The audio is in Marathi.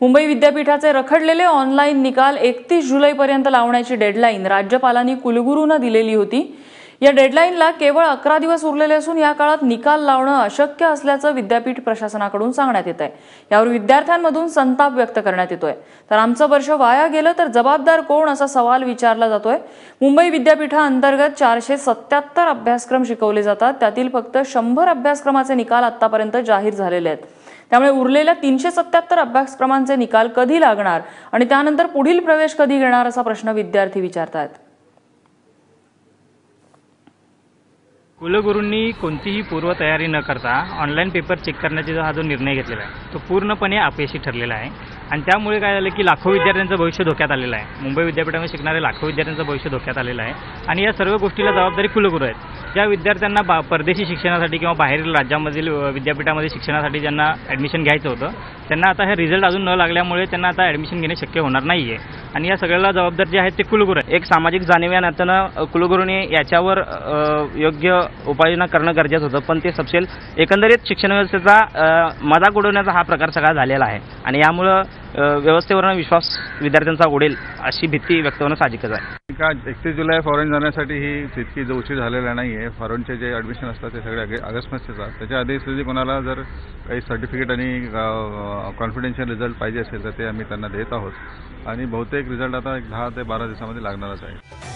मुंबई विद्यापीठाचे रखडलेले ऑनलाईन निकाल एकतीस जुलैपर्यंत लावण्याची डेडलाईन राज्यपालांनी कुलगुरूंना दिलेली होती. या डेडलाईनला केवळ अकरा दिवस उरलेले असून या काळात निकाल लावणं अशक्य असल्याचं विद्यापीठ प्रशासनाकडून सांगण्यात येत आहे यावर विद्यार्थ्यांमधून संताप व्यक्त करण्यात येतोय. तर आमचं वर्ष वाया गेलं तर जबाबदार कोण असा सवाल विचारला जातोय? मुंबई विद्यापीठाअंतर्गत चारशे सत्याहत्तर अभ्यासक्रम शिकवले जातात. त्यातील फक्त शंभर अभ्यासक्रमाचे निकाल आतापर्यंत जाहीर झालेले आहेत. त्यामुळे उरलेल्या तीनशे सत्याहत्तर अभ्यासक्रमांचे निकाल कधी लागणार आणि त्यानंतर पुढील प्रवेश कधी घेणार असा प्रश्न विद्यार्थी विचारतायत कुलगुरूंनी कोणतीही पूर्वतयारी न करता ऑनलाईन पेपर चेक करण्याचा जो हा जो निर्णय घेतलेला आहे तो पूर्णपणे अपयशी ठरलेला आहे. आणि त्यामुळे काय झालं की लाखो विद्यार्थ्यांचं भविष्य धोक्यात आलेलं आहे. मुंबई विद्यापीठामध्ये शिकणारे लाखो विद्यार्थ्यांचं भविष्य धोक्यात आलेलं आहे. आणि या सर्व गोष्टीला जबाबदारी कुलगुरू आहेत. ज्या विद्यार्थ्यांना बा परदेशी शिक्षणासाठी किंवा बाहेरील राज्यामधील विद्यापीठामध्ये शिक्षणासाठी ज्यांना ॲडमिशन घ्यायचं होतं त्यांना आता हे रिझल्ट अजून न लागल्यामुळे त्यांना आता ॲडमिशन घेणे शक्य होणार नाही आहे आणि या सगळ्याला जबाबदार जे आहेत ते कुलगुरू एक सामाजिक जाणीव या नात्यानं कुलगुरूंनी याच्यावर योग्य उपाययोजना करणं गरजेचं होतं. पण ते सपशेल एकंदरीत शिक्षण व्यवस्थेचा मजाक उडवण्याचा हा प्रकार सगळा झालेला आहे. आणि यामुळं व्यवस्थेवर व्यवस्थेवरनं विश्वास विद्यार्थ्यांचा उडेल अशी भीती व्यक्त होणं साहजिकच आहे. का एकतीस जुलै फॉरेन जाण्यासाठी ही तितकी जो उशीर झालेला नाही आहे फॉरेनचे जे ॲडमिशन असतात ते सगळे अगे ऑगस्टमध्येच त्याच्या आधी जरी कोणाला जर काही सर्टिफिकेट आणि कॉन्फिडेन्शियल रिझल्ट पाहिजे असेल तर ते आम्ही त्यांना देत आहोत. आणि बहुतेक रिझल्ट आता एक दहा ते बारा दिवसामध्ये लागणारच आहे.